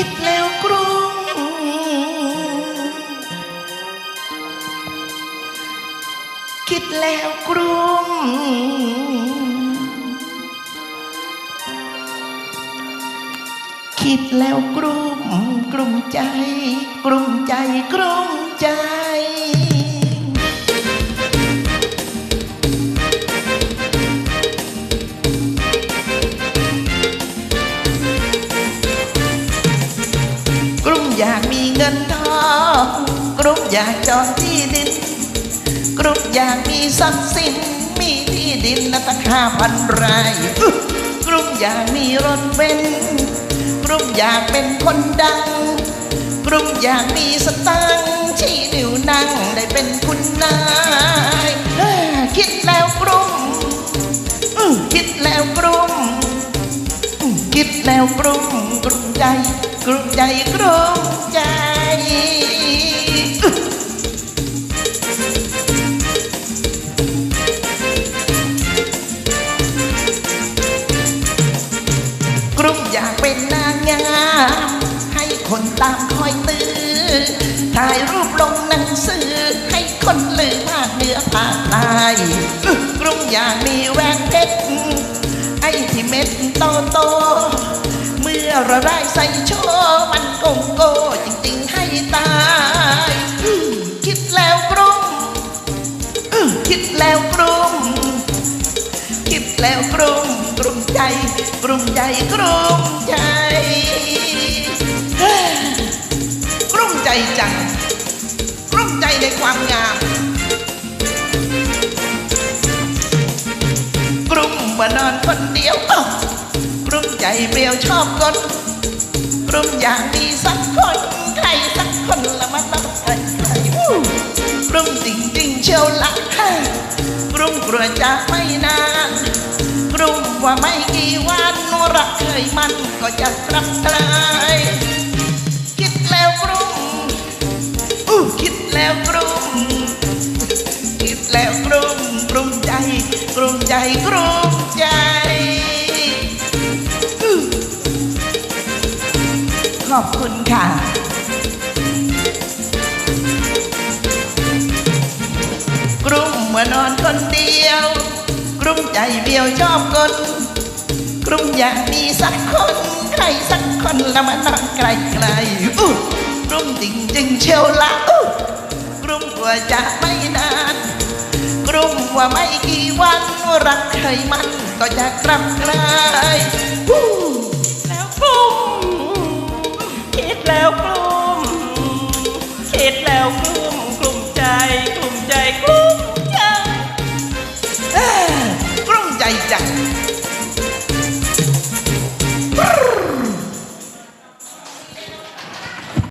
คิดแล้วกรุงคิดแล้วกรุงคิดแล้วกรุมกลุ่มใจกลุ่มใจกลุ่มใจ อยากจองที่ดินกลุ่มอยากมีทรัพย์สิน มีที่ดินนะตั้งห้าพันไร่กลุ่มอยากมีรถเบนกลุ่มอยากเป็นคนดังกลุ่มอยากมีสตังค์ชี้นิ้วนั่งได้เป็นคุณนายคิดแล้วกลุ่มอื้อคิดแล้วกลุ่มคิดแล้วกรุ้มกรุ้มใจกรุ้มใจกรุ้มใจ เป็นนางงามให้คนตามคอยตื้อถ่ายรูปลงหนังสือ ให้คนลือภาคเหนือภาคใต้อึ๊ะกรุ้มอยากมีแหวนเพชรไอ้ที่เม็ดโตโต เมื่อราได้ใส่โชว์มันโกงโก้จริงๆให้ตาย คิดแล้วกรุมคิดแล้วกรุมคิดแล้วกรุม ใจกรุ้มใจกรุ้มใจเฮ้อกรุ้มใจจังกรุ้มใจในความงามกลุ่มานอนคนเดียวกลุ่มใจเปรี้ยวชอบกนกลุ่มอยากมีสักคนใครสักคนละมาต้องใครใครกลุ่มจริงจริงเชียวละกลุ่มกลัวจะไม่นาน ว่าไม่กี่วันรักเคยมันก็จะกลับกลายคิดแล้วกลุ่มอู้คิดแล้วกลุ่มคิดแล้วกรุมกรุมใจกรุมใจกรุมใจอือขอบคุณค่ะ เบี้ยวชอบกนกรุมอยากมีสักคนใครสักคนละมานอนไกลไกลๆอู้กรุมจริงจริงๆเชียวละอู้กรุมกลัวจะไม่นานกลุ่มว่าไม่กี่วันรักเคยมันก็จะกลับกลายฮู้แล้วกลุ่มคิดแล้วกลุ่มคิดแล้วกลุ่มกลุ่มใจกลุ่มใจกลุ่มใจเอ้ง